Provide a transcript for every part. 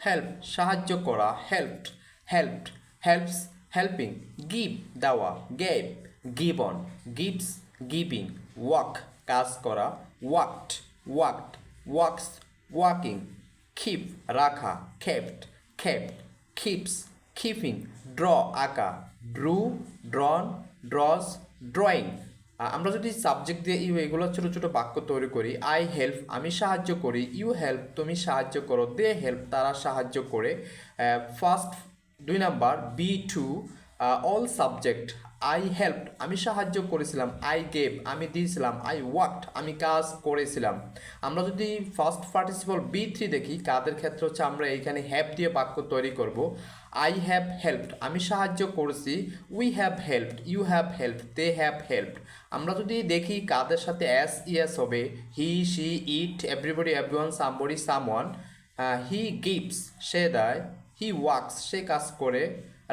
Help সাহায্য করা helped helped helps helping give দেওয়া gave given gives giving work কাজ করা worked worked works working keep রাখা খেপ্ট খেপ্ট খিপস খিপিং ড্র আঁকা ড্রু ড্রন ড্রস ড্রয়িং আমরা যদি সাবজেক্ট দিয়ে ইউ এগুলো ছোটো ছোটো বাক্য তৈরি করি আই হেল্প আমি সাহায্য করি ইউ হেল্প তুমি সাহায্য করো দে হেল্প তারা সাহায্য করে ফার্স্ট দুই number B two all subject I help আমি সাহায্য করেছিলাম আই গেভ আমি দিয়েছিলাম আই ওয়ার্কড আমি কাজ করেছিলাম। আমরা যদি ফার্স্ট পার্টিসিপল বি থ্রি দেখি, কাদের ক্ষেত্রে হচ্ছে আমরা এইখানে হ্যাপ দিয়ে বাক্য তৈরি করব। আই হ্যাভ হেল্পড আমি সাহায্য করেছি we have helped you have help they have helped আমরা যদি দেখি কাদের সাথে এস ইএস হবে he she it everybody everyone somebody someone he gives সে দেয়। হি ওয়ার্কস সে কাজ করে।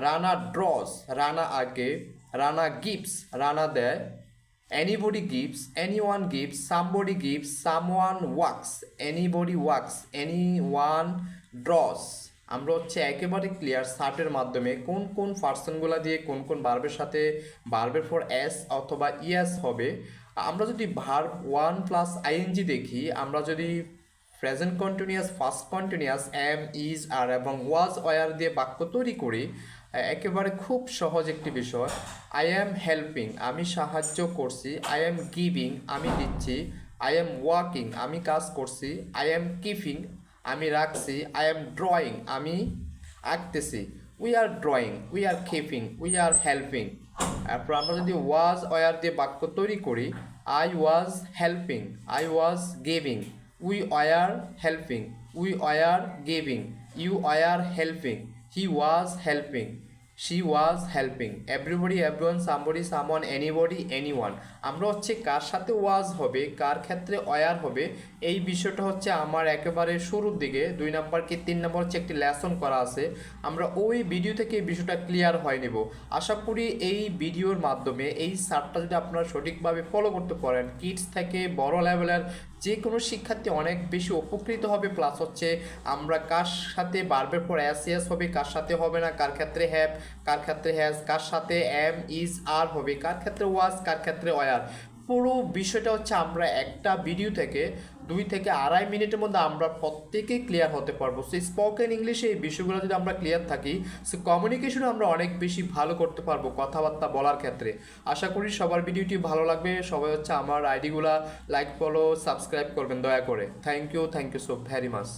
রানা ড্রস রানা আগে। রানা গিফটস রানা দেয়। Anybody gives, anyone gives, somebody gives, someone anybody anybody anyone draws আমরা হচ্ছে একেবারে ক্লিয়ার সার্টের মাধ্যমে কোন কোন পার্সনগুলো দিয়ে কোন কোন বার্বের সাথে বার্বের ফর এস অথবা ইএস হবে। আমরা যদি ভার্ব ওয়ান প্লাস আইএনজি দেখি, আমরা যদি present continuous first continuous am is are এবং ওয়াজ ওয়ার দিয়ে বাক্য তৈরি করি একেবারে খুব সহজ একটি বিষয়। আই অ্যাম হেল্পিং আমি সাহায্য করছি আই অ্যাম গিভিং আমি দিচ্ছি আই অ্যাম ওয়াকিং আমি কাজ করছি আই অ্যাম কিপিং আমি রাখছি আই অ্যাম ড্রয়িং আমি আঁকতেছি। We are drawing we are keeping we are helping তারপর আমরা যদি ওয়াজ ওয়ার দিয়ে বাক্য তৈরি করি I was helping I was giving we were helping we were giving you were helping he was helping she was helping everybody everyone somebody someone anybody anyone আমরা হচ্ছে কার সাথে ওয়াজ হবে, কার ক্ষেত্রে অয়ার হবে, এই বিষয়টা হচ্ছে আমার একেবারে শুরুর দিকে, দুই নাম্বার কি তিন নম্বর হচ্ছে একটি লেসন করা আছে। আমরা ওই ভিডিও থেকে এই বিষয়টা ক্লিয়ার হয়ে নেব। আশা করি এই ভিডিওর মাধ্যমে এই সারটা যদি আপনারা সঠিকভাবে ফলো করতে পারেন কিডস থেকে বড় লেভেলের যে কোনো শিক্ষার্থী অনেক বেশি উপকৃত হবে প্লাস হচ্ছে আমরা কার সাথে বারবার পর অ্যাস এস হবে, কার সাথে হবে না, কার ক্ষেত্রে হ্যাভ কার ক্ষেত্রে হ্যাজ কার সাথে এম ইজ আর হবে, কার ক্ষেত্রে ওয়াজ কার ক্ষেত্রে ওয়ার পুরো বিষয়টা হচ্ছে আমরা একটা ভিডিও থেকে দুই থেকে আড়াই মিনিটের মধ্যে আমরা প্রত্যেকেই ক্লিয়ার হতে পারব। সেই স্পোকেন ইংলিশে এই বিষয়গুলো যদি আমরা ক্লিয়ার থাকি সো কমিউনিকেশন আমরা অনেক বেশি ভালো করতে পারব কথাবার্তা বলার ক্ষেত্রে। আশা করি সবার ভিডিওটি ভালো লাগবে। সবাই হচ্ছে আমার আইডিগুলা লাইক ফলো সাবস্ক্রাইব করবেন দয়া করে। Thank you thank you so very much